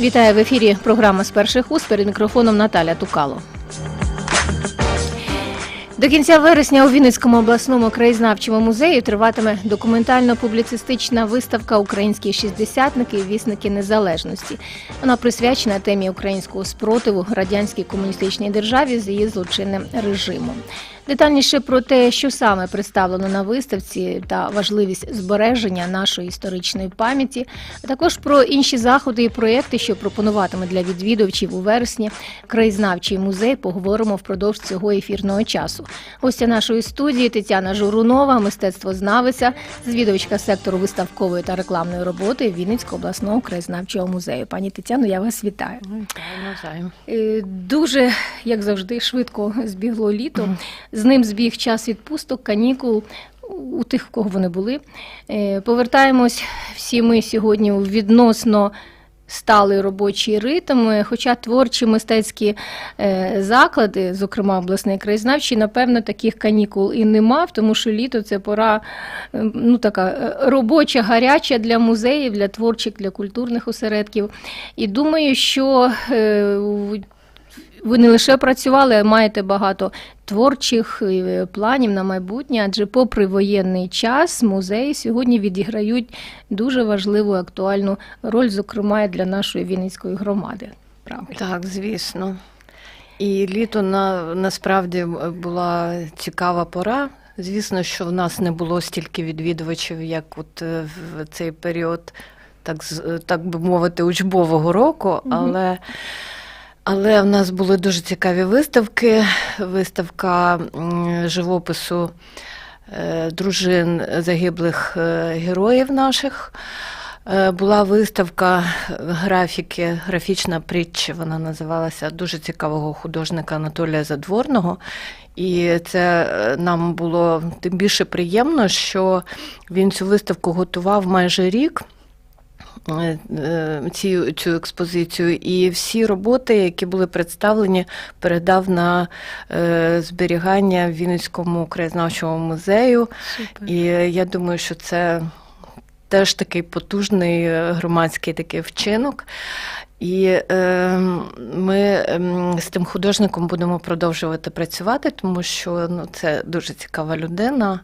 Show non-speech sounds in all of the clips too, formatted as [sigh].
Вітаю в ефірі. Програма з перших уст перед мікрофоном Наталя Тукало. До кінця вересня у Вінницькому обласному краєзнавчому музеї триватиме документально-публіцистична виставка Українські шістдесятники вісники незалежності. Вона присвячена темі українського спротиву радянській комуністичній державі з її злочинним режимом. Детальніше про те, що саме представлено на виставці та важливість збереження нашої історичної пам'яті, а також про інші заходи і проекти, що пропонуватиме для відвідувачів у вересні краєзнавчий музей. Поговоримо впродовж цього ефірного часу. Гостя нашої студії Тетяна Журунова, мистецтвознавиця, звідувачка сектору виставкової та рекламної роботи Вінницького обласного краєзнавчого музею. Пані Тетяно, я вас вітаю. Е, Дуже, як завжди, швидко збігло літо. З ним збіг час відпусток, канікул. У тих, в кого вони були. Е, Повертаємось всі ми сьогодні у відносно сталий робочий ритм, е, хоча творчі мистецькі е, заклади, зокрема обласний краєзнавчий, напевно, таких канікул і не мав, тому що літо це пора ну, така робоча, гаряча для музеїв, для творчих, для культурних осередків. І думаю, що у- ви не лише працювали, а маєте багато творчих е, планів на майбутнє, адже попри воєнний час музеї сьогодні відіграють дуже важливу актуальну роль, зокрема і для нашої Вінницької громади. Правда. Так, звісно. І літо на, насправді була цікава пора. Звісно, що в нас не було стільки відвідувачів, як от е, в цей період, так, так би мовити, учбового року, але. Але в нас були дуже цікаві виставки. Виставка живопису е, дружин загиблих е, героїв наших. Е, Була виставка графіки, графічна притча, вона називалася дуже цікавого художника Анатолія Задворного. І це нам було тим більше приємно, що він цю виставку готував майже рік. Е, е, Цю, цю експозицію, і всі роботи, які були представлені, передав на е, зберігання в Вінницькому краєзнавчому музею. Супер. І я думаю, що це теж такий потужний громадський такий вчинок. І е, ми е, з тим художником будемо продовжувати працювати, тому що ну, це дуже цікава людина.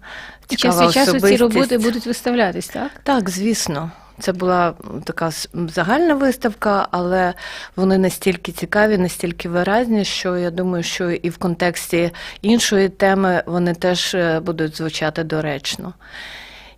І час від часу ці роботи будуть виставлятись, так? Так, звісно. Це була така загальна виставка, але вони настільки цікаві, настільки виразні, що я думаю, що і в контексті іншої теми вони теж е, будуть звучати доречно.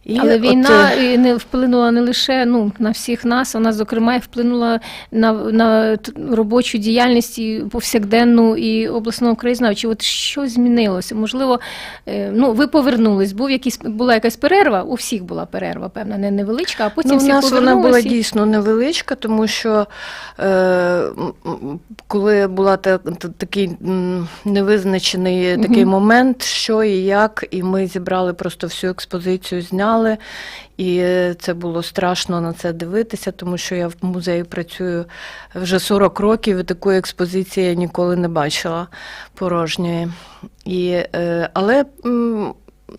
І Але от, війна не вплинула не лише ну, на всіх нас, вона, зокрема, і вплинула на, на робочу діяльність і повсякденну і обласного краєзнавчого. От що змінилося? Можливо, е, ну, ви повернулись, був якийсь, була якась перерва, у всіх була перерва, певна, не невеличка, а потім Ну, у всі нас вона була і- дійсно невеличка, тому що е, коли була та, та- такий невизначений такий момент, що і як, і ми зібрали просто всю експозицію, зняли. І е, це було страшно на це дивитися, тому що я в музеї працюю вже 40 років, і такої експозиції я ніколи не бачила порожньої. І, е, але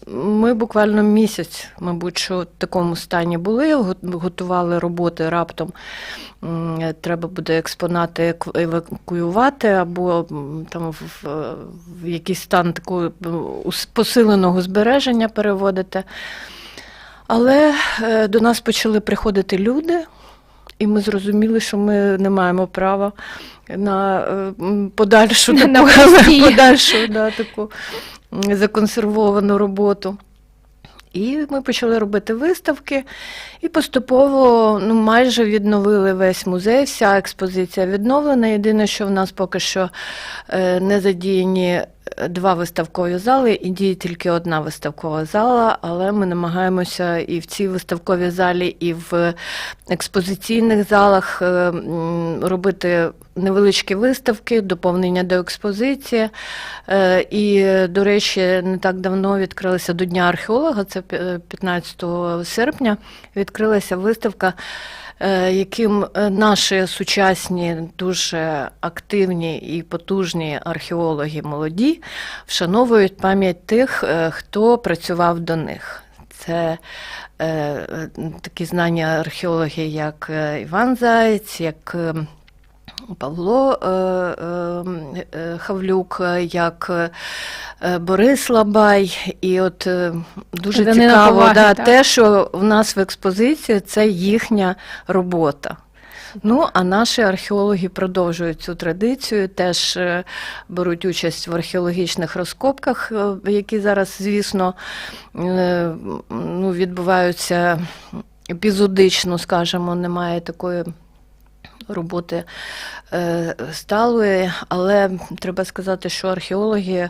ми буквально місяць, мабуть, що в такому стані були, готували роботи раптом. Треба буде експонати евакуювати або там в, в якийсь стан такого посиленого збереження переводити. Але е, до нас почали приходити люди, і ми зрозуміли, що ми не маємо права на е, подальшу таку, на [laughs] подальшу да, таку законсервовану роботу. І ми почали робити виставки, і поступово ну, майже відновили весь музей, вся експозиція відновлена. Єдине, що в нас поки що е, не задіяні е, два виставкові зали, і діє тільки одна виставкова зала, але ми намагаємося і в цій виставковій залі, і в експозиційних залах е, робити невеличкі виставки, доповнення до експозиції. І, до речі, не так давно відкрилася до Дня археолога, це 15 серпня, відкрилася виставка, е, яким е, наші сучасні, дуже активні і потужні археологи молоді вшановують пам'ять тих, е, хто працював до них. це е, такі знання археологи, як Іван Заєць, як е, Павло е, е, е, Хавлюк, як Борис Лабай. І от дуже Данина цікаво Поваги, да, так. те, що в нас в експозиції це їхня робота. Ну, а наші археологи продовжують цю традицію, теж беруть участь в археологічних розкопках, які зараз, звісно, ну, відбуваються епізодично, скажімо, немає такої роботи е, сталої, але треба сказати, що археологи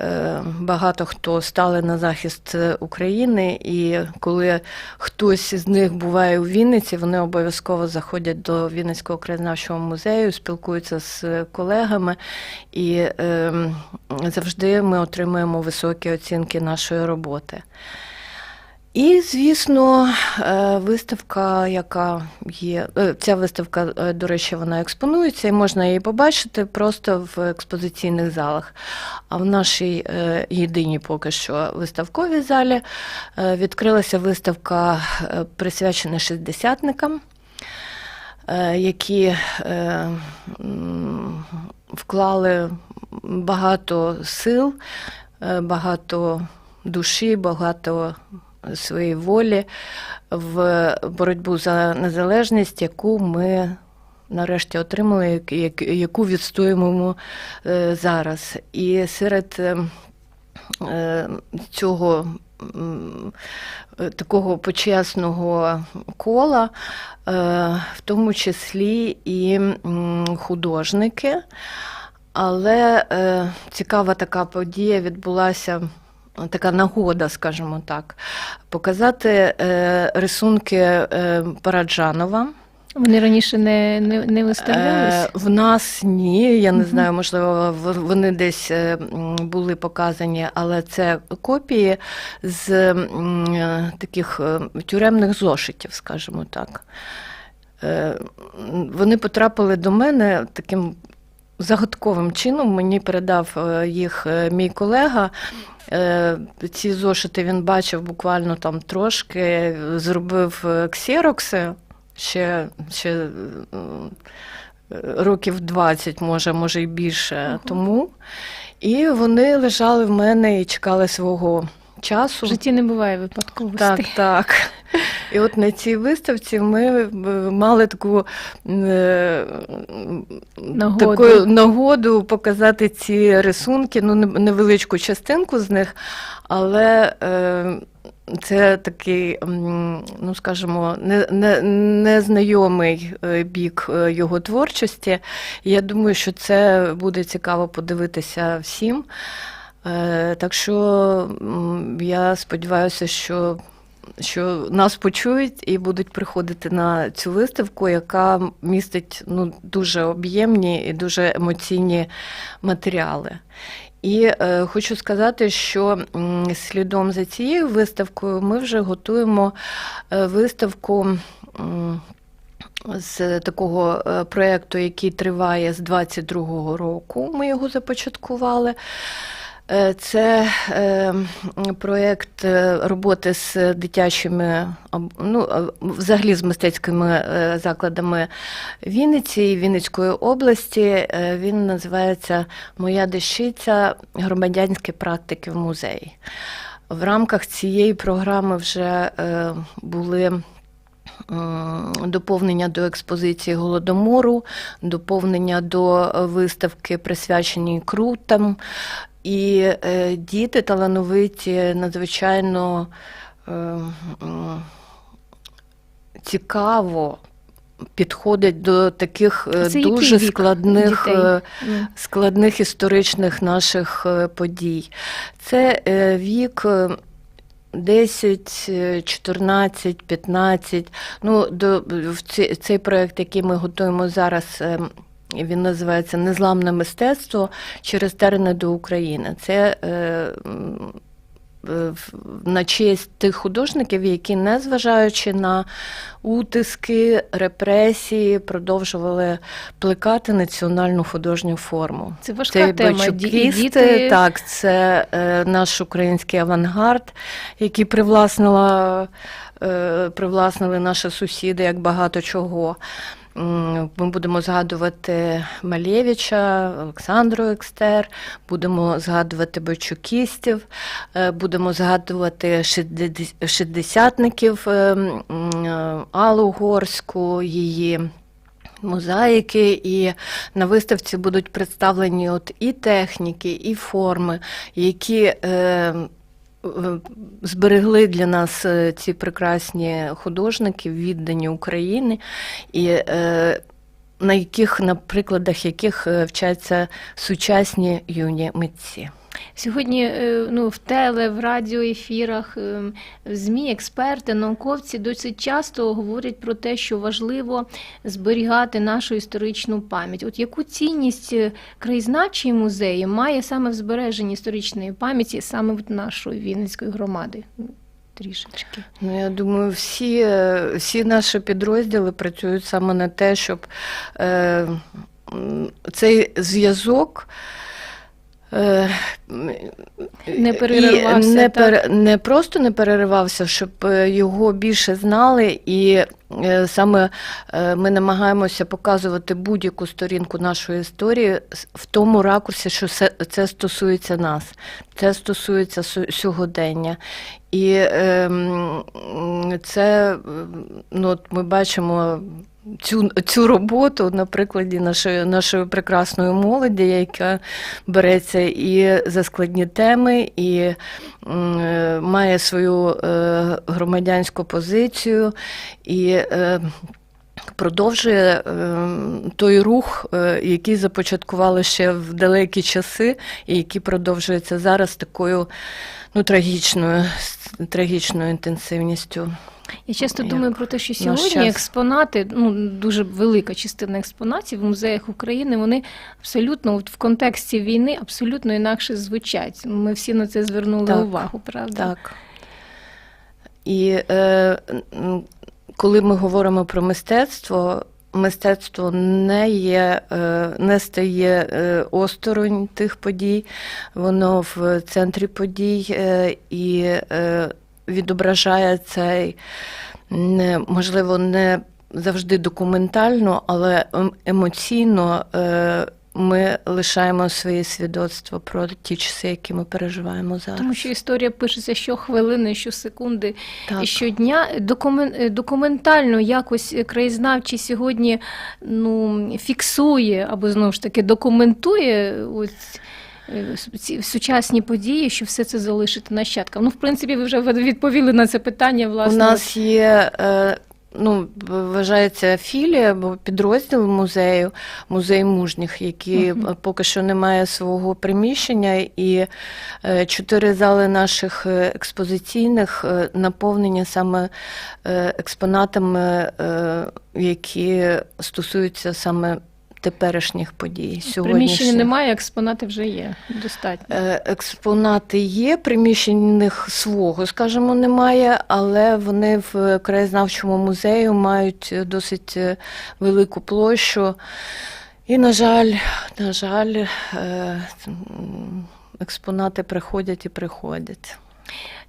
е, багато хто стали на захист України, і коли хтось з них буває у Вінниці, вони обов'язково заходять до Вінницького краєзнавчого музею, спілкуються з колегами, і е, завжди ми отримуємо високі оцінки нашої роботи. І, звісно, е, виставка, яка є, е, ця виставка, е, до речі, вона експонується, і можна її побачити просто в експозиційних залах. А в нашій єдиній поки що виставковій залі відкрилася виставка, присвячена шістдесятникам, які вклали багато сил, багато душі, багато своєї волі в боротьбу за незалежність, яку ми нарешті отримали, як- як- яку відстоюємо е, зараз. І серед е, цього е, такого почесного кола, в тому числі і художники. Але е, цікава така подія відбулася. Така нагода, скажімо так, показати е, рисунки е, Параджанова. Вони раніше не, не, не виставлялись? Е, в нас ні. Я не знаю, можливо, вони десь е, були показані, але це копії з е, таких е, тюремних зошитів, скажімо так. Е, Вони потрапили до мене таким загадковим чином. Мені передав е, їх е, мій колега. Е, Ці зошити він бачив буквально там трошки, зробив е, ксерокси ще, ще е, років 20, може, може і більше угу. тому. І вони лежали в мене і чекали свого часу. В житті не буває випадковостей. Так, так. І от на цій виставці ми е, мали таку, е, Нагоду. таку нагоду показати ці рисунки, ну, невеличку частинку з них, але е, це такий, ну скажімо, не, не, незнайомий е, бік його творчості. Я думаю, що це буде цікаво подивитися всім. Так що я сподіваюся, що, що нас почують і будуть приходити на цю виставку, яка містить ну, дуже об'ємні і дуже емоційні матеріали. І е, хочу сказати, що слідом за цією виставкою ми вже готуємо е, виставку. з такого е, проєкту, який триває з 22-го року, ми його започаткували. Е, Це е, проєкт е, роботи з дитячими, ну, взагалі з мистецькими закладами Вінниці і Вінницької області. Він називається Моя дещиця громадянські практики в музеї. В рамках цієї програми вже були доповнення до експозиції Голодомору, доповнення до е, виставки, присвяченій крутам. І е, діти талановиті надзвичайно е, цікаво підходять до таких е, Це дуже складних. дітей? е, складних історичних наших е, подій. Це е, вік е, 10, е, 14, 15. Ну, до, в ці- цей проєкт, який ми готуємо зараз, е, він називається Незламне мистецтво через терени до України. Це е, на честь тих художників, які, незважаючи на утиски, репресії, продовжували плекати національну художню форму. Це важка тема. Бачукісти, діти... так, це е, наш український авангард, який привласнила, е, привласнили наші сусіди, як багато чого. Ми будемо згадувати Малєвича, Олександру Екстер, будемо згадувати бойчукістів, е, будемо згадувати шестидесятників е, е, Аллу Горську, її мозаїки, і на виставці будуть представлені от і техніки, і форми, які зберегли для нас е, ці прекрасні художники, віддані України, і е, на яких, на прикладах яких е, вчаться сучасні юні митці. Сьогодні е, ну, в теле, в радіоефірах, е, в ЗМІ, експерти, науковці досить часто говорять про те, що важливо зберігати нашу історичну пам'ять. От яку цінність е, краєзнавчий музей має саме в збереженні історичної пам'яті саме нашої Вінницької громади? Трішечки. Ну, я думаю, всі, е, всі наші підрозділи працюють саме на те, щоб е, цей зв'язок. Е, Не і переривався, Не, пере- не просто не переривався, щоб е, його більше знали, і е, саме ми намагаємося показувати будь-яку сторінку нашої історії в тому ракурсі, що це, стосується нас, це стосується сьогодення. І е, це ну, от ми бачимо. Цю, цю роботу на прикладі нашої, нашої прекрасної молоді, яка береться і за складні теми, і м, е, має свою е, громадянську позицію, і е, продовжує е, той рух, е, який започаткували ще в далекі часи, і який продовжується зараз такою ну, трагічною, трагічною інтенсивністю. Я часто Як думаю про те, що сьогодні час. експонати, ну дуже велика частина експонатів в музеях України, вони абсолютно от в контексті війни абсолютно інакше звучать. Ми всі на це звернули Так. увагу, правда? Так. І е, коли ми говоримо про мистецтво, мистецтво не є, е, не стає е, осторонь тих подій, воно в центрі подій е, і е, відображає цей, не, можливо, не завжди документально, але ем- емоційно. е, Ми лишаємо своє свідоцтво про ті часи, які ми переживаємо зараз. Тому що історія пишеться щохвилини, щосекунди Так. і щодня. Докумен, е, документально якось краєзнавчий сьогодні ну, фіксує або знову ж таки документує ось. Ці сучасні події, що все це залишити нащадкам. Ну, в принципі, ви вже відповіли на це питання. Власне, У нас є, е, ну, вважається філія або підрозділ музею, музей мужніх, який Мгм. поки що не має свого приміщення, і е, чотири зали наших експозиційних е, наповнені саме експонатами, які стосуються саме теперішніх подій. приміщення немає, експонати вже є. Достатньо. Е, Експонати є, приміщених свого, скажімо, немає, але вони в краєзнавчому музею мають досить е, велику площу. І, на жаль, на жаль, е, експонати приходять і приходять.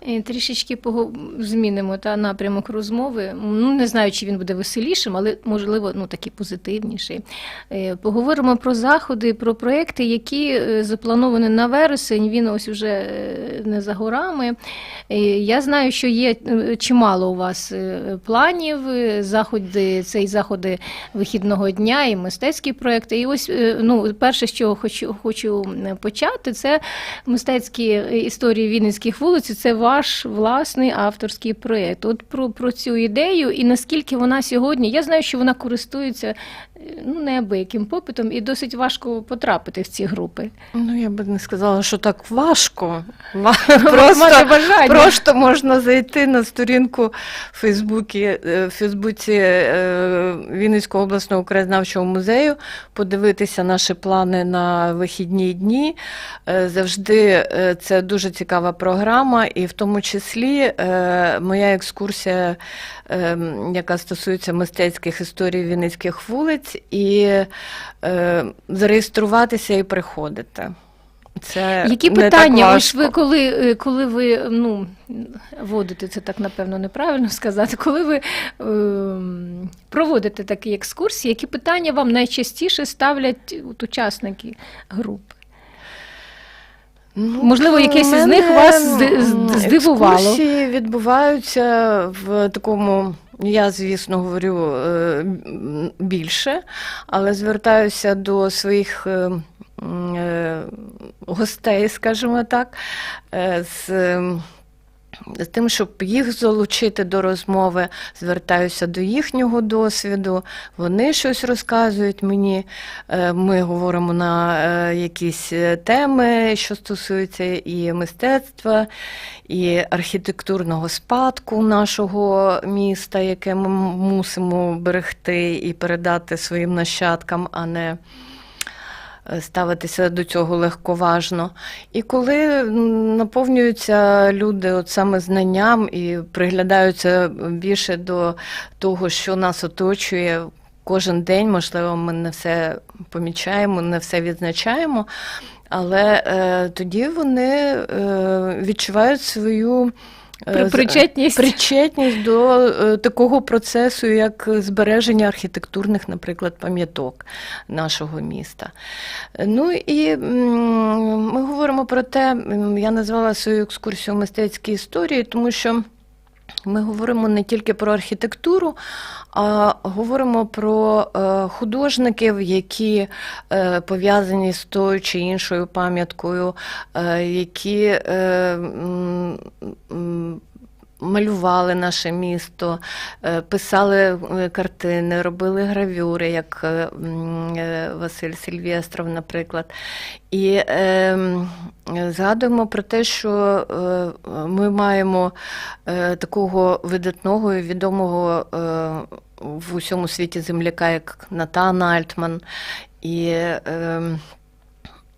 Е, Трішечки змінимо та напрямок розмови. Ну не знаю, чи він буде веселішим, але можливо, ну такий позитивніший. Е, Поговоримо про заходи, про проекти, які е, заплановані на вересень. Він ось уже не за горами. Я знаю, що є чимало у вас планів. Заходи, це і заходи вихідного дня, і мистецькі проекти. І ось ну, перше, з чого хочу, хочу почати, це мистецькі історії Вінницьких вулиць. Це ваш власний авторський проєкт. От про, про цю ідею і наскільки вона сьогодні. Я знаю, що вона користується ну, неабияким попитом і досить важко потрапити в ці групи. Ну, я би не сказала, що так важко. [laughs] Просто, просто можна зайти на сторінку в Фейсбуці, е, в Фейсбуці е, Вінницького обласного краєзнавчого музею, подивитися наші плани на вихідні дні. Е, Завжди це дуже цікава програма, і в тому числі моя екскурсія, яка стосується мистецьких історій Вінницьких вулиць, і е, зареєструватися і приходити. Це Які не так питання? Ось ви коли, е, коли ви ну, водите це так, напевно, неправильно [laughs] сказати, коли ви ем, проводите такі екскурсії, які питання вам найчастіше ставлять от, учасники групи? Ну, Можливо, якесь із них вас здивувало? Екскурсії відбуваються в такому. Я, звісно, говорю е, більше, але звертаюся до своїх е, е, гостей, скажімо так, з з тим, щоб їх залучити до розмови, звертаюся до їхнього досвіду. Вони щось розказують мені. Е, Ми говоримо на е, якісь е, теми, що стосуються і мистецтва, і архітектурного спадку нашого міста, яке ми мусимо берегти і передати своїм нащадкам, а не ставитися до цього легковажно. І коли наповнюються люди от саме знанням і приглядаються більше до того, що нас оточує кожен день, можливо, ми не все помічаємо, не все відзначаємо. Але е, тоді вони е, відчувають свою причетність? причетність до е, такого процесу, як збереження архітектурних, наприклад, пам'яток нашого міста. Ну і ми говоримо про те, я назвала свою екскурсію мистецькій історії, тому що. Ми говоримо не тільки про архітектуру, а говоримо про е, художників, які е, пов'язані з тою чи іншою пам'яткою, е, які малювали наше місто, е, писали е, картини, робили гравюри, як е, Василь Сильвєстров, наприклад. І е, згадуємо про те, що ми маємо такого видатного і відомого в усьому світі земляка, як Натан Альтман. І е,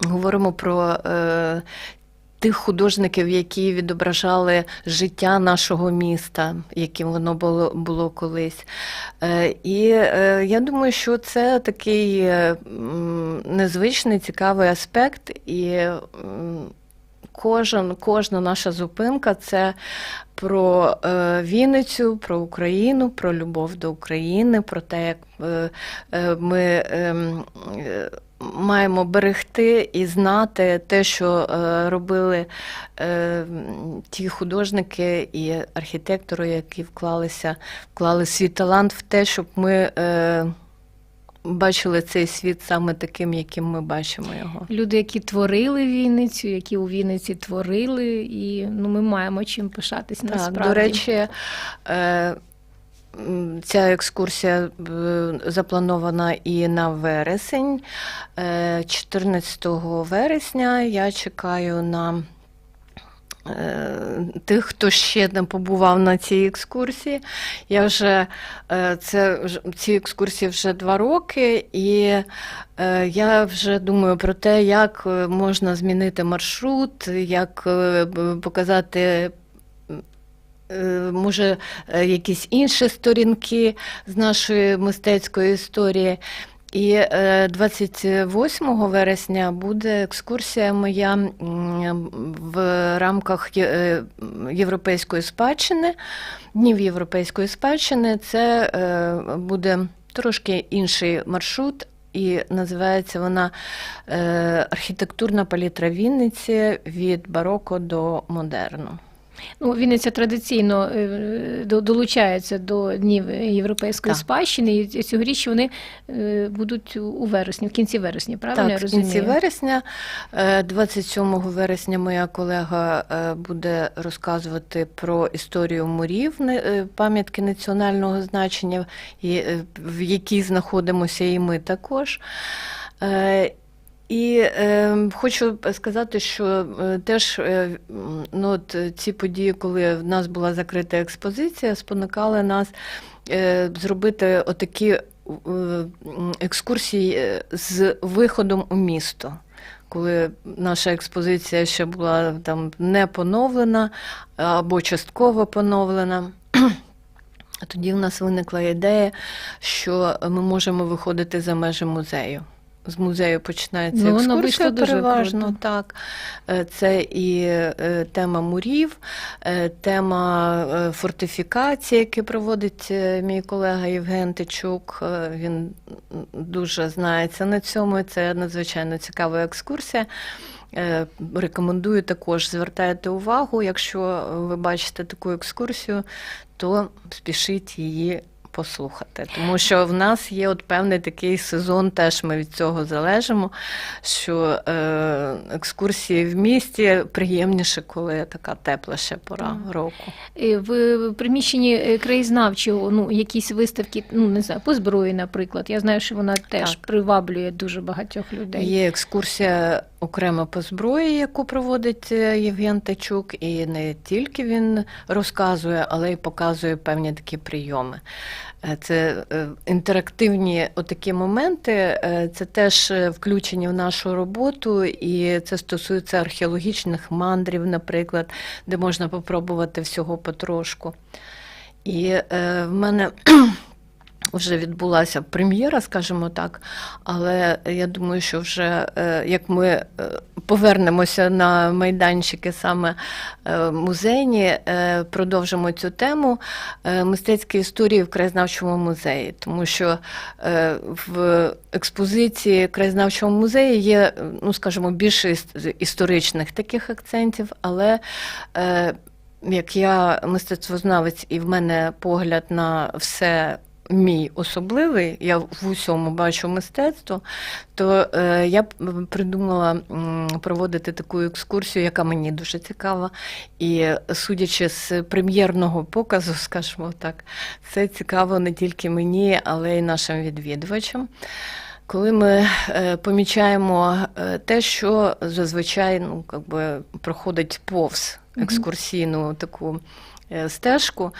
говоримо про е, тих художників, які відображали життя нашого міста, яким воно було, було колись. Е, І е, я думаю, що це такий е, незвичний, цікавий аспект. І кожен, кожна наша зупинка це про Вінницю, про Україну, про любов до України, про те, як ми. ем, Маємо берегти і знати те, що е, робили е, ті художники і архітектори, які вклалися, вклали свій талант в те, щоб ми е, бачили цей світ саме таким, яким ми бачимо його. Люди, які творили Вінницю, які у Вінниці творили, і ну, ми маємо чим пишатись Так, насправді. до речі, ця екскурсія е, запланована і на вересень. Е, 14 вересня я чекаю на е, тих, хто ще не побував на цій екскурсії. Я вже е, це ці екскурсії вже два роки, і е, я вже думаю про те, як е, можна змінити маршрут, як е, показати. Е, Може, е, якісь інші сторінки з нашої мистецької історії. І е, 28 вересня буде екскурсія моя в рамках е, європейської спадщини, днів європейської спадщини. Це е, буде трошки інший маршрут. І називається вона е, Архітектурна палітра Вінниці від бароко до модерну. Ну, Вінниця традиційно е, долучається до Днів Європейської Так. спадщини, і цьогоріч вони е, будуть у- вересні, в кінці вересня, правильно я Так, в кінці вересня, е, 27 вересня, моя колега е, буде розказувати про історію мурів, е, пам'ятки національного значення, е, в якій знаходимося і ми також. І е, хочу сказати, що е, теж е, ну, от, е, ці події, коли в нас була закрита експозиція, спонукали нас е, зробити отакі е, екскурсії е, з виходом у місто. Коли наша експозиція ще була там не поновлена або частково поновлена. [clears throat] Тоді в нас виникла ідея, що ми можемо виходити за межі музею. З музею починається Ну, воно екскурсія дуже переважно. круто. Так. Е, Це і е, тема мурів, е, тема фортифікації, які проводить мій колега Євген Тичук. Він дуже знається на цьому. і Це надзвичайно цікава екскурсія. Рекомендую також звертайте увагу, якщо ви бачите таку екскурсію, то спішіть її послухати. Тому що в нас є от певний такий сезон, теж ми від цього залежимо, що е, екскурсії в місті приємніше, коли така тепла ще пора Так. року. В приміщенні е, краєзнавчого, ну, якісь виставки, ну, не знаю, по зброї, наприклад. Я знаю, що вона теж Так. приваблює дуже багатьох людей. Є екскурсія окремо по зброї, яку проводить е, Євген Тачук, і не тільки він розказує, але й показує певні такі прийоми. Е, Це е, інтерактивні отакі моменти, це теж включені в нашу роботу, і це стосується археологічних мандрів, наприклад, де можна попробувати всього потрошку. І е, в мене вже відбулася прем'єра, скажімо так, але я думаю, що вже е, як ми е, повернемося на майданчики саме е, музейні, продовжимо цю тему мистецькі історії в краєзнавчому музеї, тому що в експозиції краєзнавчого музею є, ну скажімо, більше історичних таких акцентів, але як я мистецтвознавець, і в мене погляд на все мій особливий, я в усьому бачу мистецтво, то е, я придумала проводити таку екскурсію, яка мені дуже цікава. І судячи з прем'єрного показу, [laughs] скажімо так, це цікаво не тільки мені, але й нашим відвідувачам. Коли ми е, помічаємо е, те, що зазвичай ну, би, проходить повз екскурсійну таку стежку,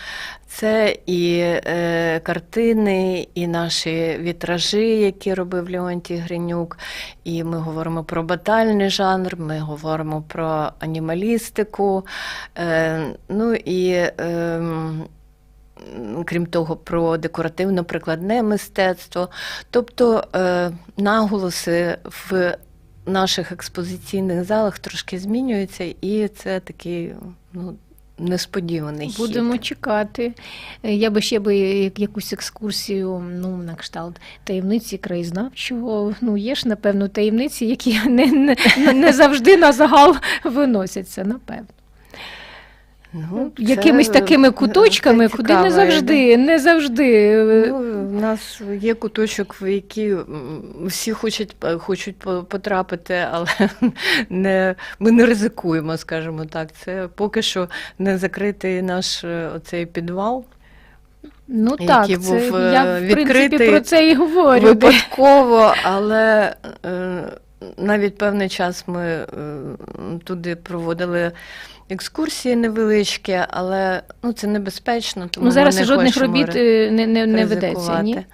це і е, картини, і наші вітражі, які робив Леонтій Гринюк. І ми говоримо про батальний жанр, ми говоримо про анімалістику. Е, ну і ем, крім того, про декоративно-прикладне мистецтво. Тобто е, наголоси в наших експозиційних залах трошки змінюються, і це такий ну, несподіваний Будемо чекати. Е, Я би ще би якусь екскурсію, ну, на кшталт таємниці краєзнавчого. Ну, є ж, напевно, таємниці, які [laughs] не, не, не завжди на загал виносяться, напевно. Ну, це- Якимись такими куточками, це куди не завжди, не завжди. е, Ну, у нас є куточок, в який всі хочуть, хочуть потрапити, але [laughs] не, ми не ризикуємо, скажімо так. Це поки що не закритий наш е, оцей підвал. Ну який так, це, був, е, я в принципі про це і говорю. Випадково, але е, навіть певний час ми е, туди проводили екскурсії невеличкі, але ну, це небезпечно, тому Ну, зараз ми не жодних робіт е, не, не, не ведеться, ні?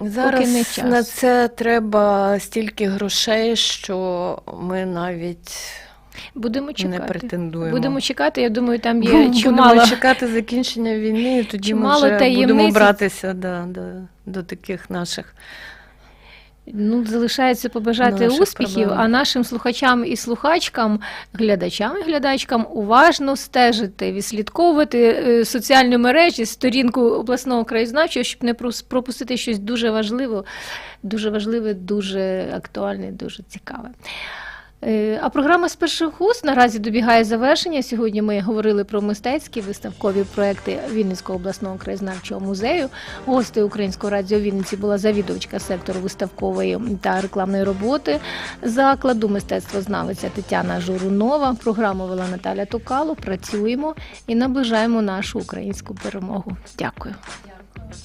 Зараз не час. на це треба стільки грошей, що ми навіть Будемо не претендуємо. Будемо чекати, я думаю, там є Будемо чимало. чекати закінчення війни, і тоді чимало ми вже будемо братися да, да, до таких наших. Ну, залишається побажати Наших успіхів, проблем. а нашим слухачам і слухачкам, глядачам і глядачкам уважно стежити, відслідковувати е, соціальні мережі, сторінку обласного краєзнавчого, щоб не пропустити щось дуже важливе, дуже важливе, дуже актуальне, дуже цікаве. Е, А програма з перших уст наразі добігає завершення. Сьогодні ми говорили про мистецькі виставкові проекти Вінницького обласного краєзнавчого музею. Гостею Українського радіо Вінниці була завідувачка сектору виставкової та рекламної роботи закладу мистецтвознавиця Тетяна Журунова. Програму вела Наталя Токало. Працюємо і наближаємо нашу українську перемогу. Дякую. Дякую.